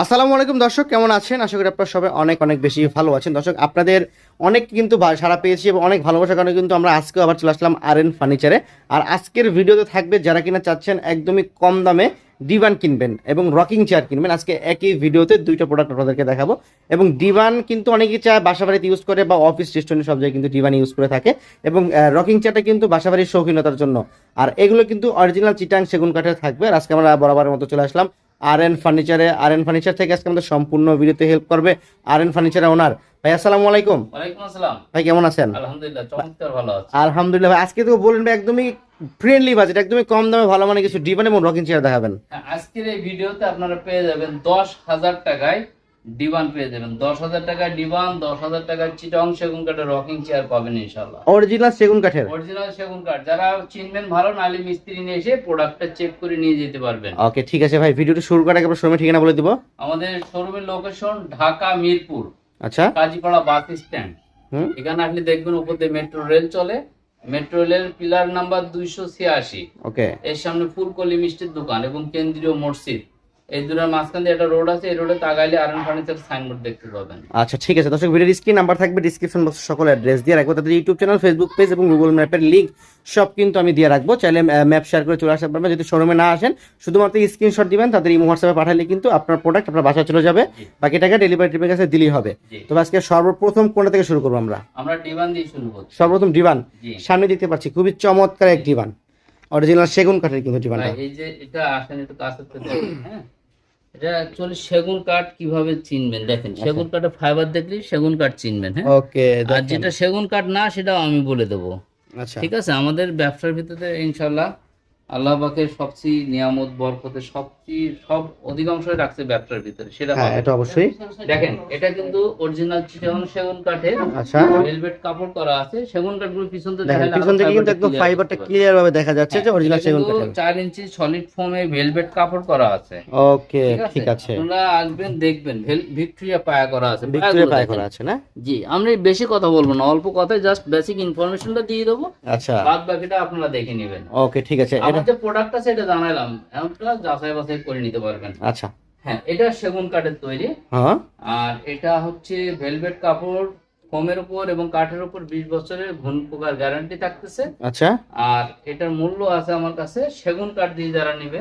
আসসালামু আলাইকুম দর্শক, কেমন আছেন? আশা করি আপনারা সবাই অনেক অনেক বেশি ভালো আছেন। দর্শক, আপনাদের অনেক কিন্তু সাড়া পেয়েছি এবং অনেক ভালোবাসার কারণে কিন্তু আমরা আজকেও আবার চলে আসলাম আর এন ফার্নিচারে। আর আজকের ভিডিওতে থাকবে যারা কিনা চাচ্ছেন একদমই কম দামে ডিভান কিনবেন এবং রকিং চেয়ার কিনবেন। আজকে একই ভিডিওতে দুইটা প্রোডাক্ট আপনাদেরকে দেখাবো। এবং ডিভান কিন্তু অনেকেই চায় বাসা বাড়িতে ইউজ করে বা অফিস রেস্টুরেন্ট সব জায়গায় কিন্তু ডিভান ইউজ করে থাকে। এবং রকিং চেয়ারটা কিন্তু বাসা বাড়ির শৌখিনতার জন্য। আর এগুলো কিন্তু অরিজিনাল চিটাং সেগুন কাঠের থাকবে। আর আজকে আমরা বরাবরের মতো চলে আসলাম আর এন ফার্নিচারে আর এন ফার্নিচার থেকে আজকে আমাদের সম্পূর্ণ ভিডিওতে হেল্প করবে আর এন ফার্নিচারের ওনার ভাই আসসালামু আলাইকুম। ওয়ালাইকুম আসসালাম। ভাই কেমন আছেন? আলহামদুলিল্লাহ চমৎকার ভালো আছি। আলহামদুলিল্লাহ ভাই আজকে তো বলেন ভাই একদমই ফ্রেন্ডলি বাজেট একদমই কম দামে ভালো মানে কিছু ডিভান এবং রকিং চেয়ার দেখাবেন। হ্যাঁ, আজকের এই ভিডিওতে আপনারা পেয়ে যাবেন দশ হাজার টাকায় ডিবান পেয়ে যাবেন। দশ হাজার টাকায় ডিবান দশ হাজার টাকায় চিটং সেগুন কাঠের রকিং চেয়ার পাবেন ইনশাল্লাহ অরিজিনাল সেগুন কাঠের? অরিজিনাল সেগুন কাঠ। যারা চিনবেন ভালো নালে মিস্ত্রি নিয়ে এসে প্রোডাক্টটা চেক করে নিয়ে যেতে পারবেন। ওকে ঠিক আছে ভাই ভিডিওটা শুরু করার আগে আপনার শোরুমের ঠিকানা বলে দিব। আমাদের শোরুমের লোকেশন ঢাকা মিরপুর। আচ্ছা। কাজীপাড়া বাস স্ট্যান্ড হুম। এখানে আসলে দেখবেন উপর দিয়ে মেট্রো রেল চলে। মেট্রো রেলের পিলার নাম্বার দুইশো ছিয়াশি। ওকে এর সামনে ফুলকলি মিষ্টির দোকান এবং কেন্দ্রীয় মসজিদ। এই দুটার মাঝখান দিয়ে একটা রোড আছে এই রোডে তাকাইলে আরন ফার্নিচার সাইনবোর্ড দেখতে পাবেন। আচ্ছা ঠিক আছে। দর্শক ভিডিওর স্ক্রিন নাম্বার থাকবে ডিসক্রিপশন বক্সে সকল অ্যাড্রেস দিয়ে রাখব। তাদের ইউটিউব চ্যানেল ফেসবুক পেজ এবং গুগল ম্যাপের লিঙ্ক সব কিন্তু আমি দিয়ে রাখব। চাইলে ম্যাপ শেয়ার করে চলে আসতে পারবেন। যদি শোরুমে না আসেন শুধুমাত্র স্ক্রিনশট দিবেন তাদের ইমো হোয়াটসঅ্যাপে পাঠালে কিন্তু আপনার প্রোডাক্ট আপনার বাসায় চলে যাবে। বাকি টাকা ডেলিভারি টিমের কাছে দিলেই হবে। তবে আজকে সর্বপ্রথম কোনটা থেকে শুরু করব আমরা? আমরা ডিমান্ড দিয়ে শুরু করছি। সর্বপ্রথম ডিভান জি। সামনে দেখতে পাচ্ছি খুবই চমৎকার এক ডিভান অরিজিনাল সেগুন কাঠের কিন্তু ডিভানটা এই যে এটা আসেন একটু কাছে থেকে হ্যাঁ? এটা অ্যাকচুয়ালি সেগুন কাঠ কীভাবে চিনবেন? দেখেন সেগুন কাঠের ফাইবার দেখলে সেগুন কাঠ চিনবেন হ্যাঁ? ওকে আর যেটা সেগুন কাঠ না সেটাও আমি বলে দেবো। আচ্ছা। ঠিক আছে? আমাদের ব্যবসার ভিতরে ইনশাল্লাহ আল্লাহ পাকের সবচেয়ে নিয়ামত বরকতে সবচেয়ে সব অধিকাংশই রাখছে ব্যবসার ভিতরে সেটা হ্যাঁ এটা অবশ্যই। দেখেন এটা কিন্তু অরিজিনাল চিটাগং সেগুন কাঠের আচ্ছা। ভেলভেট কাপড় করা আছে সেগুন কাঠগুলো পিছন থেকে দেখেন পিছন থেকে কিন্তু একদম ফাইবারটা ক্লিয়ার ভাবে দেখা যাচ্ছে যে হ্যাঁ, অরিজিনাল সেগুন কাঠের। চার ইঞ্চি সলিড ফোমে ভেলভেট কাপড় করা আছে। ওকে ঠিক আছে? আপনারা আসবেন দেখবেন ভিক্টোরিয়া পায়া করা আছে ভিক্টোরিয়া পায় করা আছে না? জি আমরা বেশি কথা বলব না অল্প কথায় জাস্ট বেসিক ইনফরমেশনটা দিয়ে দেবো। আচ্ছা। বাদ বাকিটা আপনারা দেখে নেবেন। ওকে ঠিক আছে। এটা যে প্রোডাক্ট আছে এটা জানাইলাম। আপনারা যাচাই বাছাই করে নিতে পারবেন। আচ্ছা। হ্যাঁ এটা সেগুন কাঠের তৈরি। হ্যাঁ। আর এটা হচ্ছে ভেলভেট কাপড় ফোমের উপর এবং কাঠের উপর বিশ বছরের ঘুন পোকার গ্যারান্টি থাকতেছে। আচ্ছা। আর এটার মূল্য আছে আমার কাছে সেগুন কাঠ দিয়ে যারা নিবে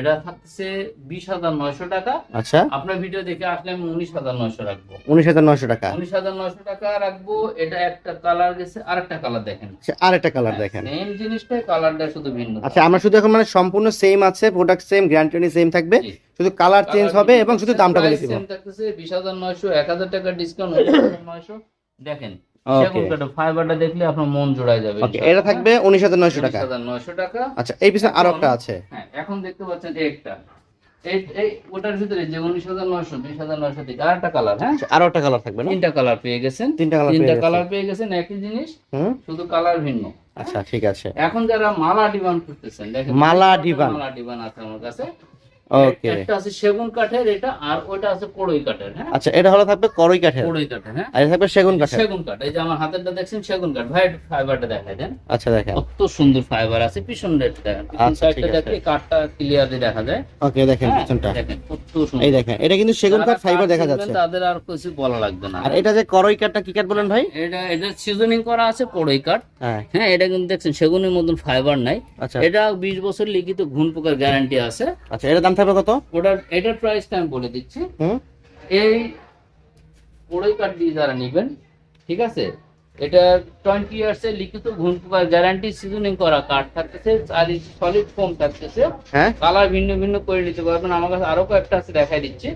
এটা থাকতেছে বিশ হাজার নয়শো টাকা। আচ্ছা। আপনার ভিডিও দেখে আসলে আমি উনিশ হাজার নয়শো রাখব। উনিশ হাজার নয়শো টাকা। উনিশ হাজার নয়শো টাকা রাখব। এটা একটা কালার গেছে আরেকটা কালার দেখেন। আর একটা কালার দেখেন। সেম জিনিসটাই কালারটা শুধু ভিন্ন আচ্ছা আমরা শুধু এখন মানে সম্পূর্ণ সেম আছে প্রোডাক্ট সেম গ্যারান্টি সেম থাকবে। শুধু কালার চেঞ্জ হবে এবং শুধু দামটা বলে দিব। সেম থাকতেছে বিশ হাজার নয়শো এক হাজার টাকা ডিসকাউন্ট নয়শো। দেখেন সেগুন কাঠের ফাইবারটা দেখলে আপনার মন জোড়ায় যাবে এটা থাকবে উনিশ হাজার নয়শো টাকা। নয়শো টাকা। আচ্ছা এই পিছনে আরও একটা আছে। হ্যাঁ এখন দেখতে পাচ্ছেন এই একটা। এই এই ওটার ভিতরে যে উনিশ হাজার নয়শো বিশ হাজার নয়শো থেকে আর একটা কালার হ্যাঁ? আচ্ছা, কালার থাকবে না? তিনটা কালার পেয়ে গেছেন। তিনটা কালার তিনটা কালার পেয়ে গেছেন একই জিনিস শুধু কালার ভিন্ন। আচ্ছা ঠিক আছে। এখন যারা মালা ডিবান করতেছেন দেখেন মালা ডিবান আছে আমার কাছে। ওকে একটা আছে সেগুন কাঠের এটা আর ওটা আছে কড়ই কাঠের হ্যাঁ? আচ্ছা এটা হলো থাকবে কাঠের। কড়ই কাঠের হ্যাঁ? আর থাকবে সেগুন কাঠের। সেগুন কাঠ এই যে আমার হাতেরটা দেখছেন সেগুন কাঠ। ভাই ফাইবারটা দেখাই দেন। আচ্ছা দেখেন। কত সুন্দর ফাইবার আছে পিছন রেটটা দেখেন। আচ্ছা, ঠিক আছে। কাঠটা ক্লিয়ারলি দেখা যায়। ওকে দেখেন হ্যাঁ, পিছনটা। দেখেন কত এই দেখেন এটা কিন্তু সেগুন কাঠ ফাইবার দেখা যাচ্ছে। তাদের আর কিছু বলা লাগবে না। আর এটা যে করই কাঠটা কি কাঠ বলেন ভাই? এটা এটা সিজনিং করা আছে কড়ই কাঠ। হ্যাঁ। এটা কিন্তু দেখছেন সেগুনের মতন ফাইবার নাই। আচ্ছা। এটা বিশ বছর লিখিত ঘুন পোকার গ্যারান্টি আছে। আচ্ছা এটার দাম থাকবে কত? ওটার এটার প্রাইসটা আমি বলে দিচ্ছি। এই কড়ই কাঠ দিয়ে যারা নেবেন ঠিক আছে? এটা টোয়েন্টি ইয়ার্স এর লিখিত পোকার গ্যারান্টি সিজনিং করা কাঠ থাকতেছে আর সলিড ফোম থাকতেছে। হ্যাঁ। কালার ভিন্ন ভিন্ন করে নিতে পারবেন। আমার কাছে আরও কয়েকটা আছে দেখাই দিচ্ছি।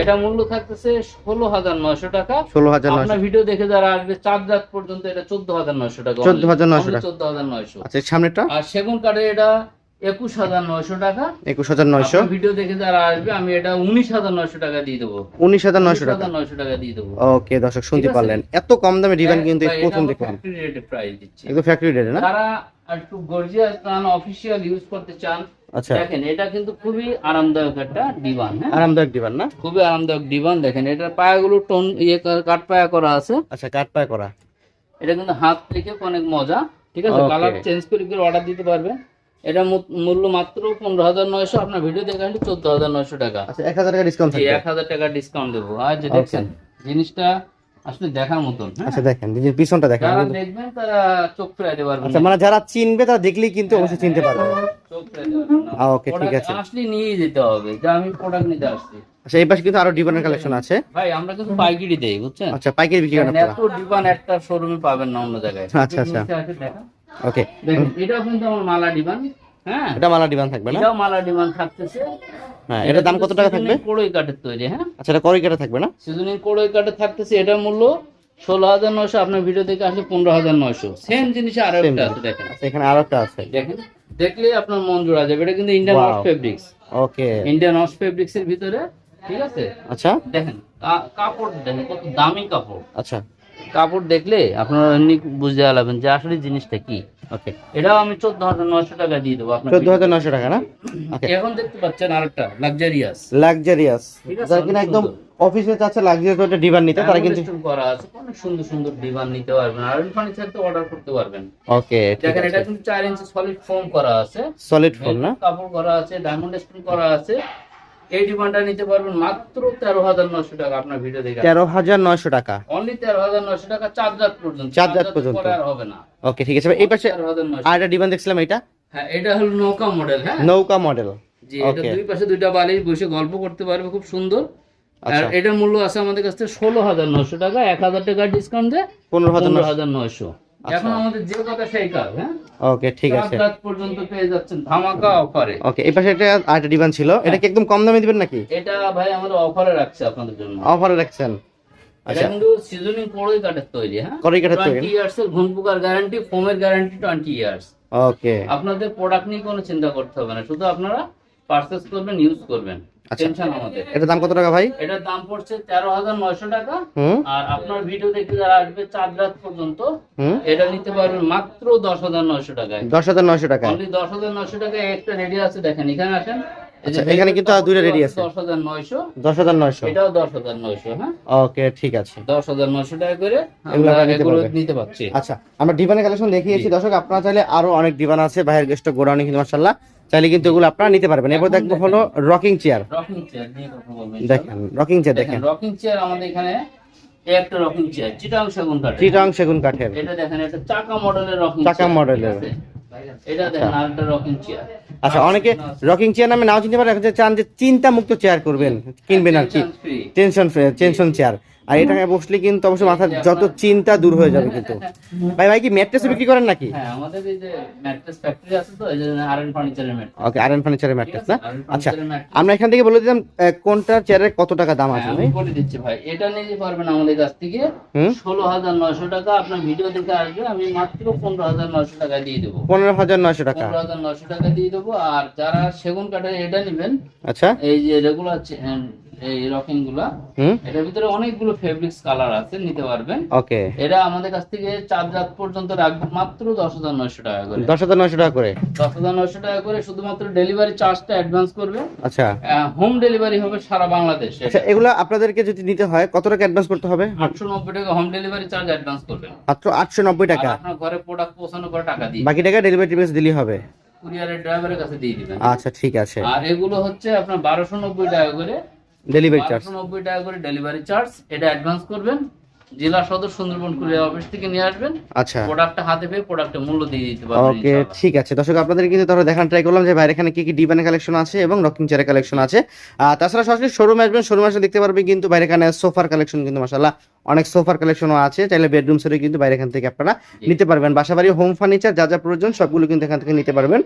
এটা মূল্য থাকতেছে ষোলো হাজার নয়শো টাকা। ষোলো হাজার আপনার ভিডিও দেখে যারা আসবে চার রাত পর্যন্ত এটা চোদ্দ হাজার নয়শো টাকা 14,900 টাকা। চোদ্দ হাজার নয়শো। আচ্ছা সামনেটা আর সেগুন কাঠের এটা একুশ হাজার নয়শো টাকা। একুশ হাজার নয়শো? ভিডিও দেখে যারা আসবে আমি এটা উনিশ হাজার নয়শো টাকা দিয়ে দেবো। উনিশ হাজার নয়শো টাকা? নয়শো টাকা দিয়ে দেবো। ওকে দর্শক শুনতে পারলেন। এত কম দামে ডিভান কিন্তু প্রথম দেখলাম। factory rate এ দিচ্ছি। একদম ফ্যাক্টরি রেটে না? যারা একটু গর্জিয়াস চান অফিসিয়াল ইউজ করতে চান আচ্ছা। দেখেন এটা কিন্তু খুবই আরামদায়ক একটা ডিবান হ্যাঁ? আরামদায়ক ডিভান না? খুবই আরামদায়ক দেখেন এটার পায়াগুলো টোন ইয়ে কা- কাঠ পায়া করা আছে। আচ্ছা কাঠ পায় করা। এটা কিন্তু হাত থেকে অনেক মজা ঠিক আছে? কালার চেঞ্জ করে করে অর্ডার দিতে পারবেন। এটা মূল্য মাত্র পনেরো হাজার নয়শো আপনার ভিডিও দেখে আসলে চোদ্দ হাজার নয়শো টাকা। আচ্ছা এক হাজার টাকা ডিসকাউন্ট এক হাজার টাকা ডিসকাউন্ট দেবো। আর যে দেখছেন জিনিসটা আসলে দেখার মতন হ্যাঁ? আচ্ছা দেখেন নিজের পিছনটা দেখেন। যারা দেখবেন তারা চোখ ফেরাইতে পারবেন। আচ্ছা মানে যারা চিনবে তারা দেখলেই কিন্তু অবশ্যই চিনতে পারবে। চোখ ফেরাইতে। ওকে, ঠিক আছে। আসলে নিয়ে যেতে হবে যে আমি প্রোডাক্ট নিতে আসছি। আচ্ছা এই পাশে কিন্তু আরও ডিবানের কালেকশন আছে। ভাই আমরা কিন্তু পাইকারি দেই বুঝছেন? আচ্ছা পাইকারি বিক্রি করেন এত একটা শোরুমে পাবেন না অন্য জায়গায়। আচ্ছা, আচ্ছা। ওকে দেখেন এটাও কিন্তু আমার মালা ডিবান হ্যাঁ? এটা মালা ডিবান থাকবে না? এটাও মালা ডিবান থাকতেছে। হ্যাঁ এটার দাম কত টাকা থাকবে? কোড়ই কাঠের তৈরি হ্যাঁ? আচ্ছা এটা করি কেটে থাকবে না? সিজনিং কোড়ই কাঠের থাকতেছে এটার মূল্য ষোলো হাজার নয়শো আপনার ভিডিও দেখে আসলে পনেরো হাজার নয়শো। সেম জিনিস আরও একটা আছে দেখেন। আচ্ছা এখানে আরও একটা আছে। দেখেন দেখলে আপনার মন জোড়া যাবে। এটা কিন্তু Indian Wow. Fabrics okay Indian wash fabrics এর ভিতরে ঠিক আছে? আচ্ছা। দেখেন কাপড় দেখেন কত দামি কাপড়। আচ্ছা। কাপড় দেখলে আপনারা এমনি বুঝতে পারবেন যে আসলে জিনিসটা কি। ওকে এটাও আমি চোদ্দ হাজার নয়শো টাকা দিয়ে দেবো আপনার চোদ্দ হাজার নয়শো টাকা না? এখন দেখতে পাচ্ছেন আরেকটা লাক্সারিয়াস লাক্সারিয়াস যারা কিনা একদম। অফিসে চাচ্ছে লাক্সারিয়াস একটা ডিবান নিতে তারা কিন্তু করা আছে অনেক সুন্দর সুন্দর ডিভান নিতে পারবেন। আর ফার্নিচার তো অর্ডার করতে পারবেন। ওকে দেখেন এটা কিন্তু চার ইঞ্চি সলিড ফোম করা আছে। সলিড ফোন না? কাপড় করা আছে ডায়মন্ড স্টোন করা আছে। এই ডিমান্ডটা নিতে পারবেন মাত্র তেরো হাজার নশো টাকা। আপনার ভিডিও দেখে তেরো হাজার নয়শো টাকা। অনলি তেরো হাজার নশো টাকা চার রাত পর্যন্ত। চার রাত পর্যন্ত। আর হবে না। ওকে ঠিক আছে। এই পাশে নশো আর একটা ডিবান দেখছিলাম এটা হ্যাঁ এটা হলো নৌকা মডেল হ্যাঁ? নৌকা মডেল জি এটা দুই পাশে দুইটা বালিশ বসে গল্প করতে পারবে খুব সুন্দর। আর আচ্ছা। এটার মূল্য আছে আমাদের কাছ ষোলো হাজার নশো টাকা। এক হাজার টাকা ডিসকাউন্ট দেয় পনেরো হাজার পনেরো নয়শো আচ্ছা। এখন আমাদের যে কথা সেই কাজ হ্যাঁ? ওকে ঠিক আছে। রাত পর্যন্ত পেয়ে যাচ্ছেন ধামাকা অফারে। ওকে এই পাশে একটা ডিবান ছিল। এটা কি একদম কম দামে দিবেন নাকি? এটা ভাই আমরা অফারে রাখছি আপনাদের জন্য। অফারে রাখছেন। আচ্ছা। কিন্তু সিজনিং কোড়ই কাঠের তৈরি হ্যাঁ? কড়াই কাঠের তৈরি? ইয়ার্স এর গ্যারান্টি ফোমের গ্যারান্টি ইয়ার্স ওকে। আপনাদের প্রোডাক্ট নিয়ে কোনো চিন্তা করতে হবে না। শুধু আপনারা পারচেস করবেন ইউজ করবেন। টেনশন আমাদের। এটার দাম কত টাকা ভাই? এটার দাম পড়ছে তেরো হাজার নয়শো টাকা। আর আপনার ভিডিও দেখতে যারা আসবে চার রাত পর্যন্ত এটা নিতে পারবেন মাত্র দশ হাজার নয়শো টাকায়। দশ হাজার নয়শো টাকা। অনলি দশ হাজার নয়শো টাকায় একটা রেডি আছে দেখেন এখানে আসেন। আচ্ছা, এখানে কিন্তু আর দুইটা ready আছে। দশ হাজার নয়শো। দশ হাজার নয়শো। এটাও দশ হাজার নয়শো হ্যাঁ? ওকে ঠিক আছে। দশ হাজার নয়শো টাকা করে এগুলো নিতে পারছি। আচ্ছা আমরা ডিবানের কালেকশন দেখিয়েছি। দর্শক আপনারা চাইলে আরও অনেক ডিবান আছে বাইরের গেস্ট গোডাউনে কিন্তু মার্শাল্লাহ চাইলে কিন্তু এগুলো আপনারা নিতে পারবেন। এরপর দেখব হলো রকিং চেয়ার রকিং চেয়ার নিয়ে কথা বলবেন দেখেন রকিং চেয়ার দেখেন রকিং চেয়ার আমাদের এখানে একটা রকিং চেয়ার চিটাং সেগুন কাঠের। চিটাং সেগুন কাঠের। এটা দেখেন এটা চাকা মডেলের রকিং চাকা মডেলের। এটা দেখেন আরেকটা রকিং চেয়ার আচ্ছা অনেকে রকিং চেয়ার নামে নাও চিনতে পারে চান যে চিন্তা মুক্ত চেয়ার করবেন কিনবেন আর কি। টেনশন টেনশন চেয়ার আর এটা বসলে কিন্তু অবশ্যই মাথার যত চিন্তা দূর হয়ে যাবে কিন্তু। ভাই ভাই কি ম্যাট্রেস বিক্রি করেন নাকি? হ্যাঁ আমাদের এই যে ম্যাট্রেস ফ্যাক্টরি আছে তো এই যে আরএন ফার্নিচারের ম্যাট্রেস ওকে ফার্নিচারের ম্যাট্রেস না? আচ্ছা আমরা এখান থেকে বলে দিলাম কোনটা চেয়ারের কত টাকা দাম আছে হ্যাঁ, ভাই আমি বলে দিচ্ছি ভাই এটা নিতে পারবেন আমাদের কাছ থেকে হুম? ষোলো হাজার নয়শো টাকা। আপনার ভিডিও দেখে আসবে আমি মাত্র পনেরো হাজার নয়শো টাকা দিয়ে দেবো। পনেরো হাজার নয়শো টাকা। পনেরো হাজার নয়শো টাকা দিয়ে দেবো। আর যারা সেগুন কাঠের এটা নেবেন আচ্ছা। এই যে রেগুলার এই রকিংগুলা। এটার ভিতরে অনেকগুলো ফেব্রিক্স কালার আছে নিতে পারবেন। ওকে। এটা আমাদের কাছ থেকে চার রাত পর্যন্ত রাখব মাত্র দশ হাজার নয়শো টাকা করে। দশ হাজার নয়শো টাকা করে? দশ হাজার নয়শো টাকা করে শুধুমাত্র ডেলিভারি চার্জটা অ্যাডভান্স করবে। আচ্ছা। হোম ডেলিভারি হবে সারা বাংলাদেশ। আচ্ছা এগুলো আপনাদেরকে যদি নিতে হয় কত টাকা অ্যাডভান্স করতে হবে? আটশো নব্বই টাকা হোম ডেলিভারি চার্জ অ্যাডভান্স করবেন মাত্র আটশো নব্বই টাকা। আপনার ঘরে প্রোডাক্ট পরে টাকা দিয়ে বাকি টাকা ডেলিভারি দিলেই হবে। কুরিয়ারের ড্রাইভারের কাছে দিয়ে দিবেন। আচ্ছা ঠিক আছে। আর এগুলো হচ্ছে আপনার বারোশো নব্বই টাকা করে ডেলিভারি চার্জ বারোশো নব্বই টাকা করে ডেলিভারি চার্জ এটা অ্যাডভান্স করবেন। জেলা সদর সুন্দরবন কুরিয়ার অফিস থেকে নিয়ে আসবেন। আচ্ছা। প্রোডাক্টটা হাতে পেয়ে প্রোডাক্টের মূল্য দিয়ে দিতে পারবেন ওকে ঠিক আছে। দর্শক আপনাদের কিন্তু তাহলে দেখান ট্রাই করলাম যে বাইরে এখানে কি কি ডিবানের কালেকশন আছে এবং রকিং চেয়ারের কালেকশন আছে। আর তাছাড়া সরাসরি শোরুমে আসবেন। শোরুমে আসলে দেখতে পারবেন কিন্তু বাইরে এখানে সোফার কালেকশন কিন্তু মাসাল্লাহ অনেক সোফার কালেকশনও আছে। চাইলে বেডরুম সেটে কিন্তু বাইরে এখান থেকে আপনারা নিতে পারবেন। বাসাবাড়ি হোম ফার্নিচার যা যা প্রয়োজন সবগুলো কিন্তু এখান থেকে নিতে পারবেন।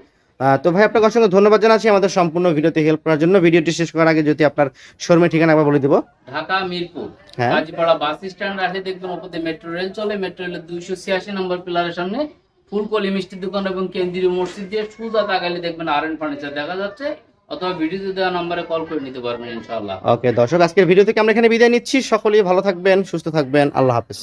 তো ভাই আপনাকে অসংখ্য ধন্যবাদ জানাচ্ছি আমাদের সম্পূর্ণ ভিডিওতে হেল্প করার জন্য। ভিডিওটি শেষ করার আগে যদি আপনার শোরুমের ঠিকানা একবার বলে দেবো। ঢাকা মিরপুর হ্যাঁ। কাজীপাড়া বাস স্ট্যান্ড আসে দেখবেন ওপরে মেট্রো রেল চলে। মেট্রো রেলের দুইশো ছিয়াশি নম্বর পিলারের সামনে ফুলকলি মিষ্টির দোকান এবং কেন্দ্রীয় মসজিদ দিয়ে সুজা তাকালে দেখবেন আর ফার্নিচার দেখা যাচ্ছে। অথবা ভিডিওতে দেওয়া নম্বরে কল করে নিতে পারবেন ইনশাআল্লাহ। ওকে দর্শক আজকের ভিডিও থেকে আমরা এখানে বিদায় নিচ্ছি। সকলেই ভালো থাকবেন সুস্থ থাকবেন। আল্লাহ হাফেজ।